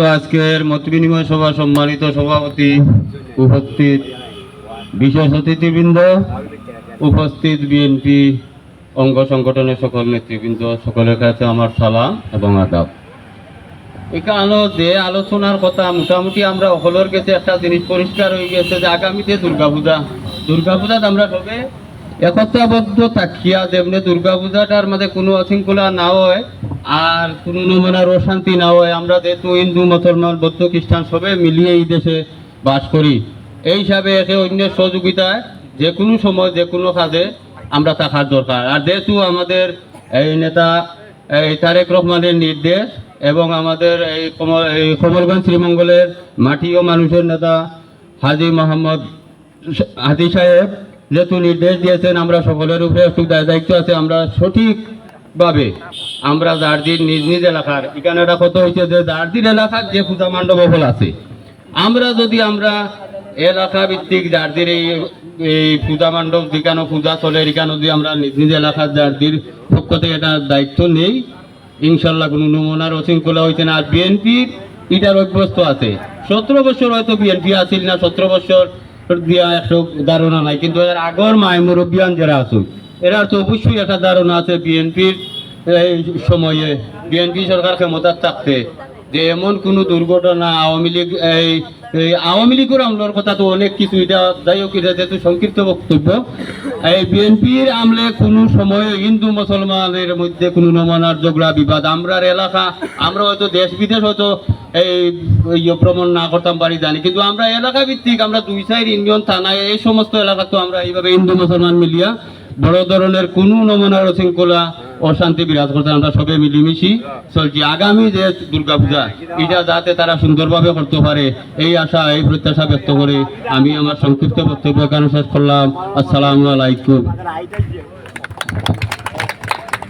আজকের মত বিনিময় সভা সম্মানিত সভাপতি উপস্থিত বিশেষ অতিথিবৃন্দ, উপস্থিত বিএনপি অঙ্গ সংগঠনের সকল নেতৃবৃন্দ, সকলের কাছে আমার সালাম এবং আদাব। এখানে যে আলোচনার কথা মোটামুটি আমরা সকলের কাছে একটা জিনিস পরিষ্কার হয়ে গেছে যে আগামীতে দুর্গাপূজা। দুর্গাপূজাত আমরা সবে একতাবদ্ধ থাকিয়া যেমনি দুর্গাপূজাটার মধ্যে কোনো অশৃঙ্খলা না হয়, আর কোনো নমুনার অশান্তি না হয়, আমরা যেহেতু হিন্দু, মুসলমান, বৌদ্ধ, খ্রিস্টান সবে মিলিয়ে এই দেশে বাস করি। এই হিসাবে একে অন্যের সহযোগিতায় যে কোনো সময়, যে কোনো কাজে আমরা থাকার দরকার। আর যেহেতু আমাদের এই নেতা, এই তারেক রহমানের নির্দেশ এবং আমাদের এই কমল, এই কমলগঞ্জ শ্রীমঙ্গলের মাটি ও মানুষের নেতা হাজি মোহাম্মদ হাজি সাহেব যেহেতু নির্দেশ দিয়েছেন, আমরা সকলের উপরে একটু দায়িত্ব আছে, আমরা সঠিকভাবে, আমরা জার্জির নিজ নিজ এলাকার, এখানে একটা কথা হয়েছে যে জার্জির এলাকার যে পূজা মণ্ডপ হল আছে, আমরা যদি আমরা এলাকা ভিত্তিক জার্জির এই এই পূজা মণ্ডপ, যেখানে পূজা চলে, এখানে যদি আমরা নিজ নিজ এলাকার জার্জির পক্ষ থেকে এটা দায়িত্ব নেই ইনশাল্লাহ কোনো নমুনার অশৃঙ্খলা হয়েছে না আর বিএনপির এটার অভ্যস্ত আছে। সতেরো বছর হয়তো বিএনপি আছিল না, সতেরো বছর দিয়া একশো ধারণা নাই, কিন্তু এর আগর মায় মুরব্বিয়ান যারা আসুন এরা তো অবশ্যই একটা ধারণা আছে বিএনপির এই সময়ে, বিএনপি সরকার ক্ষমতার থাকতে, যে এমন কোনো দুর্ঘটনা আওয়ামী লীগ, এই এই আওয়ামী লীগের আমলের কথা তো অনেক কিছু এটা যাই হোক, এটা যেহেতু সংক্ষিপ্ত বক্তব্য, এই বিএনপির আমলে কোনো সময়ে হিন্দু মুসলমানের মধ্যে কোনো নমনার ঝগড়া, বিবাদ, আমরার এলাকা, আমরা হয়তো দেশ বিদেশ হয়তো এই ভ্রমণ না করতাম পারি জানি কিন্তু আমরা এলাকা ভিত্তিক আমরা দুই সাইড ইউনিয়ন থানায় এই সমস্ত এলাকা তো আমরা এইভাবে হিন্দু, মুসলমান মিলিয়া বড় ধরনের কোনো নমুনার শৃঙ্খলা অশান্তি বিরাজ করতে আমরা সবে মিলিমিশি চলছি। আগামী যে দুর্গাপূজা, এটা যাতে তারা সুন্দরভাবে করতে পারে, এই আশা, এই প্রত্যাশা ব্যক্ত করে আমি আমার সংক্ষিপ্ত বক্তব্য এখানে শেষ করলাম। আসসালামু আলাইকুম।